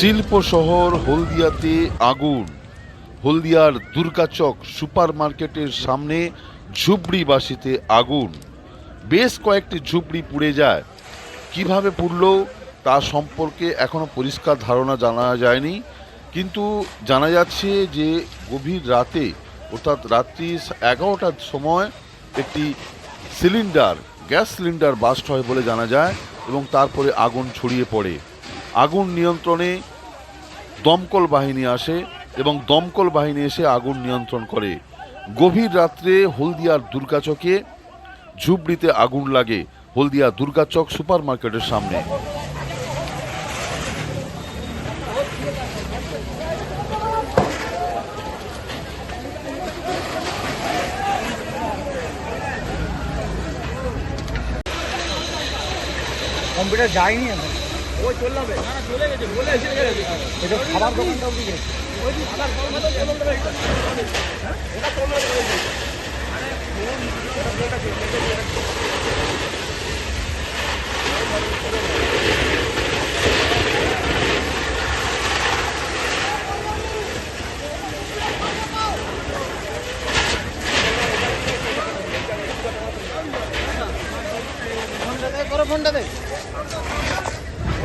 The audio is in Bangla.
শিল্প শহর হলদিয়াতে আগুন। হলদিয়ার দুর্গাচক সুপার মার্কেটের সামনে ঝুপড়িবাসীতে আগুন। বেশ কয়েকটি ঝুপড়ি পুড়ে যায়। কীভাবে পুড়ল তা সম্পর্কে এখনও পরিষ্কার ধারণা জানা যায়নি। কিন্তু জানা যাচ্ছে যে গভীর রাতে, অর্থাৎ রাত্রি এগারোটার সময়, একটি সিলিন্ডার, গ্যাস সিলিন্ডার বাস্ট হয় বলে জানা যায় এবং তারপরে আগুন ছড়িয়ে পড়ে। আগুন নিয়ন্ত্রণে দমকল বাহিনী আসে এবং দমকল বাহিনী এসে আগুন নিয়ন্ত্রণ করে। গভীর রাত্রে হলদিয়ার দুর্গাচকে ঝুপড়িতে আগুন লাগে, হলদিয়া দুর্গাচক সুপার মার্কেটের সামনে। কম্পিউটার যায়নি ওই চলে গেছে বলে এসে গেছে। এটা খাবার দোকানটা অব্দি গেছে ফোনটা দে করো ফোনটা দে।